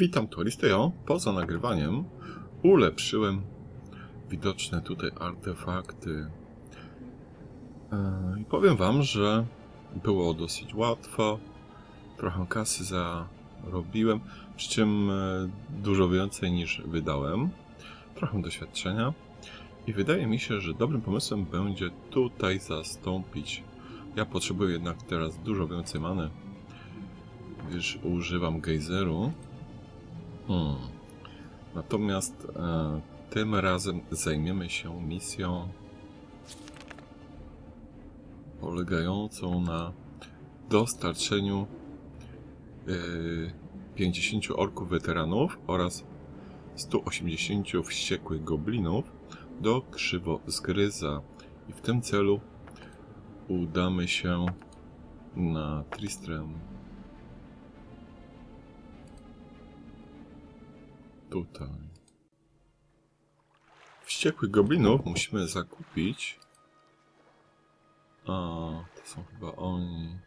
Witam, Tuaristejo. Poza nagrywaniem ulepszyłem widoczne tutaj artefakty. Eee, I powiem wam, że było dosyć łatwo. Trochę kasy zarobiłem, przy czym e, dużo więcej niż wydałem. Trochę doświadczenia. I wydaje mi się, że dobrym pomysłem będzie tutaj zastąpić. Ja potrzebuję jednak teraz dużo więcej many, gdyż używam gejzeru. Hmm. Natomiast e, tym razem zajmiemy się misją polegającą na dostarczeniu e, 50 orków weteranów oraz 180 wściekłych goblinów do krzywozgryza. I w tym celu udamy się na Tristrem. Tutaj. Wściekłych goblinów musimy zakupić. A, to są chyba oni.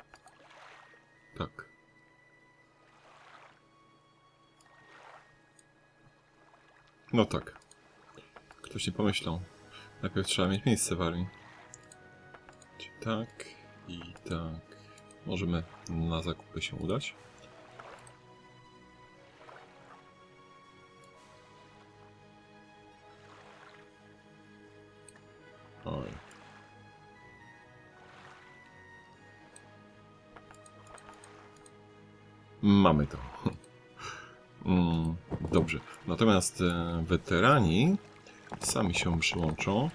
Tak. No tak. Ktoś nie pomyślał. Najpierw trzeba mieć miejsce w armii. Czyli tak i tak. Możemy na zakupy się udać. Mamy to. Mm, Dobrze. Natomiast e, weterani sami się przyłączą.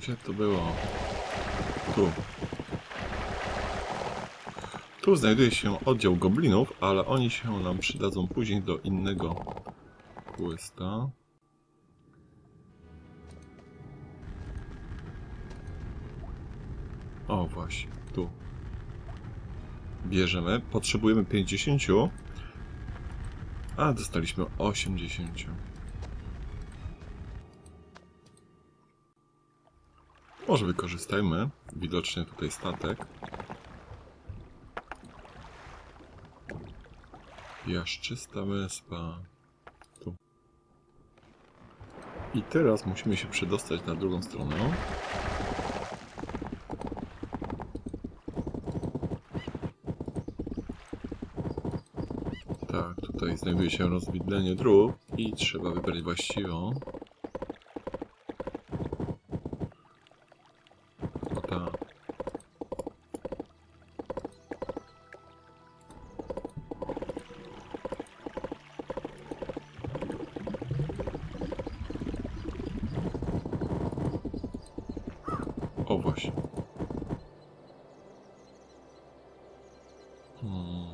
Gdzie to było? Tu. Tu znajduje się oddział goblinów, ale oni się nam przydadzą później do innego questa. O, właśnie, tu. Bierzemy. Potrzebujemy 50. A, dostaliśmy 80. Może wykorzystajmy. Widocznie tutaj statek. Jaszczysta wyspa. Tu. I teraz musimy się przedostać na drugą stronę. Tak, tutaj znajduje się rozwidlenie dróg i trzeba wybrać właściwą. O ta. O właśnie. Hmm.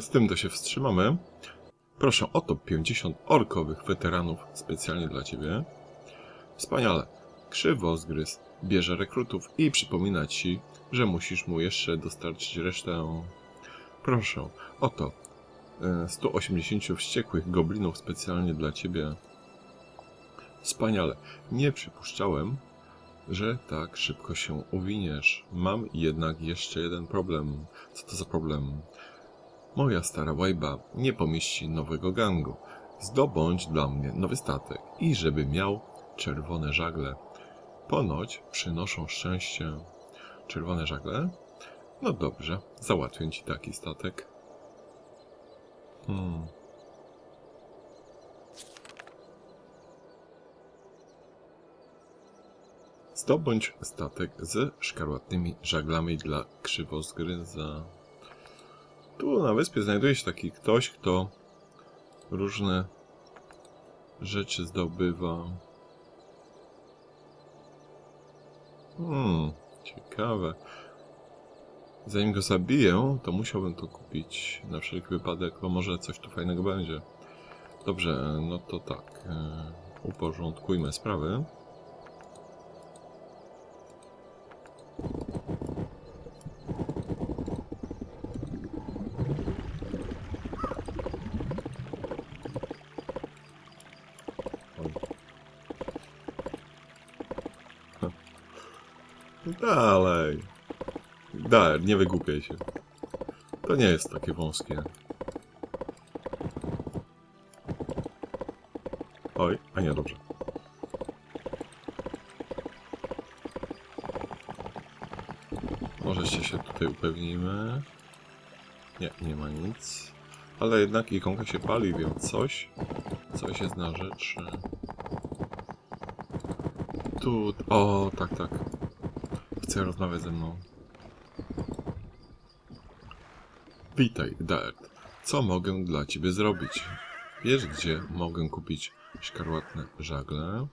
Z tym to się wstrzymamy. Proszę, oto 50 orkowych weteranów specjalnie dla Ciebie. Wspaniale. Krzywozgryz bierze rekrutów i przypomina Ci, że musisz mu jeszcze dostarczyć resztę. Proszę, oto e, 180 wściekłych goblinów specjalnie dla Ciebie. Wspaniale. Nie przypuszczałem, że tak szybko się uwiniesz. Mam jednak jeszcze jeden problem. Co to za problem? Moja stara łajba nie pomieści nowego gangu. Zdobądź dla mnie nowy statek i żeby miał czerwone żagle. Ponoć przynoszą szczęście. Czerwone żagle? No dobrze, załatwię ci taki statek. Hmm. Zdobądź statek ze szkarłatnymi żaglami dla krzywozgryza. Tu na wyspie znajduje się taki ktoś, kto różne rzeczy zdobywa. Hmm, ciekawe. Zanim go zabiję, to musiałbym to kupić na wszelki wypadek, bo może coś tu fajnego będzie. Dobrze, no to tak. e, Uporządkujmy sprawy. Dalej. Dalej, nie wygłupiaj się. To nie jest takie wąskie. Oj, a nie, dobrze. Może jeszcze się tutaj upewnimy. Nie, nie ma nic. Ale jednak ikonka się pali, więc coś, coś jest na rzeczy. Tu, o, tak, tak. Chce rozmawiać ze mną. Witaj, Dart. Co mogę dla ciebie zrobić? Wiesz, gdzie mogę kupić szkarłatne żagle?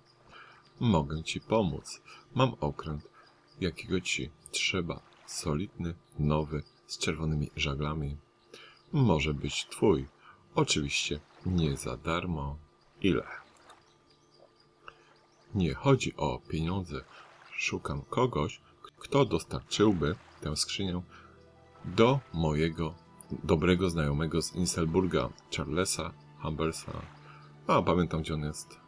Mogę ci pomóc. Mam okręt, jakiego ci trzeba. Solidny, nowy, z czerwonymi żaglami. Może być twój. Oczywiście nie za darmo. Ile? Nie chodzi o pieniądze. Szukam kogoś, kto dostarczyłby tę skrzynię do mojego dobrego znajomego z Inselburga, Charlesa Humbersa. A, pamiętam gdzie on jest.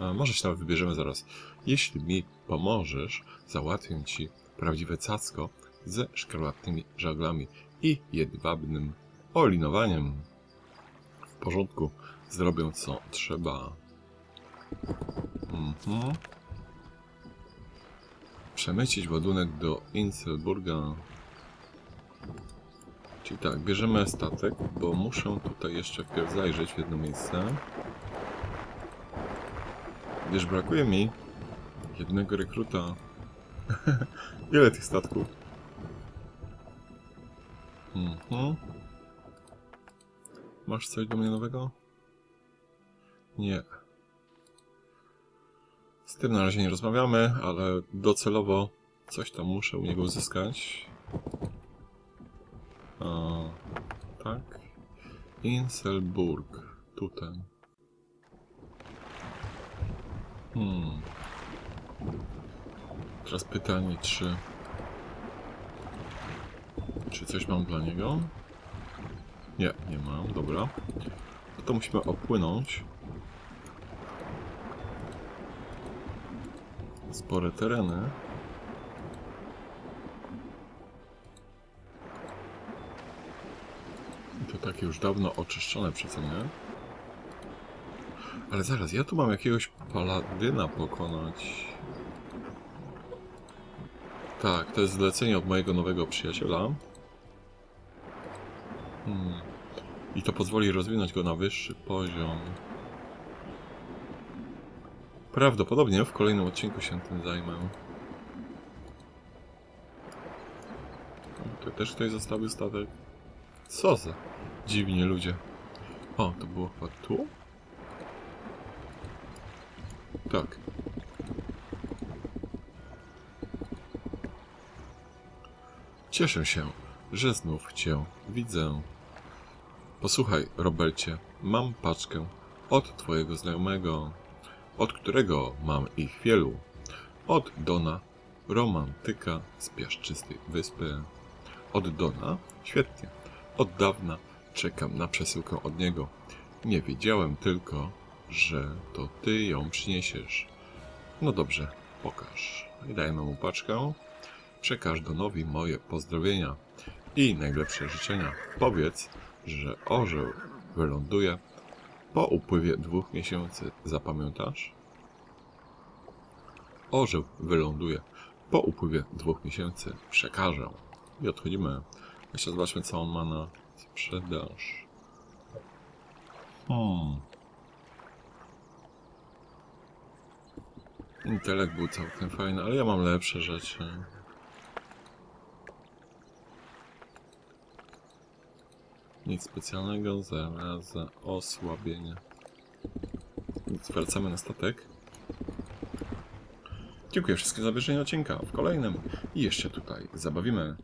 A, może się nawet wybierzemy zaraz. Jeśli mi pomożesz, załatwię ci prawdziwe cacko ze szkarłatnymi żaglami i jedwabnym olinowaniem. W porządku, zrobię co trzeba. Mhm. Przemycić ładunek do Inselburga. Czyli tak, bierzemy statek, bo muszę tutaj jeszcze wpierw zajrzeć w jedno miejsce. Gdyż brakuje mi jednego rekruta. Ile tych statków? Mhm. Masz coś do mnie nowego? Nie. Z tym na razie nie rozmawiamy, ale docelowo coś tam muszę u niego uzyskać. O, tak. Inselburg. Tutaj. Hmm. Teraz pytanie, czy... Czy coś mam dla niego? Nie, nie mam, dobra. No to musimy opłynąć. Spore tereny. I to takie już dawno oczyszczone przece nie? Ale zaraz, ja tu mam jakiegoś paladyna pokonać. Tak, to jest zlecenie od mojego nowego przyjaciela. Hmm. I to pozwoli rozwinąć go na wyższy poziom. Prawdopodobnie w kolejnym odcinku się tym zajmę. Tu też ktoś zostawił statek. Co za dziwnie ludzie. O, to było chyba tu? Tak. Cieszę się, że znów cię widzę. Posłuchaj, Robercie, mam paczkę od twojego znajomego, od którego mam ich wielu. Od Dona, romantyka z piaszczystej wyspy. Od Dona? Świetnie. Od dawna czekam na przesyłkę od niego. Nie wiedziałem tylko, że to ty ją przyniesiesz. No dobrze, pokaż. I dajemy mu paczkę. Przekaż Donowi moje pozdrowienia i najlepsze życzenia. Powiedz, że orzeł wyląduje po upływie dwóch miesięcy. Zapamiętasz? Orzeł wyląduje po upływie dwóch miesięcy. Przekażę. I odchodzimy. Jeszcze zobaczmy, co on ma na sprzedaż. Hmm. Intelekt był całkiem fajny, ale ja mam lepsze rzeczy. Nic specjalnego, zaraza, osłabienie. Więc wracamy na statek. Dziękuję wszystkim za obejrzenie odcinka. W kolejnym i jeszcze tutaj zabawimy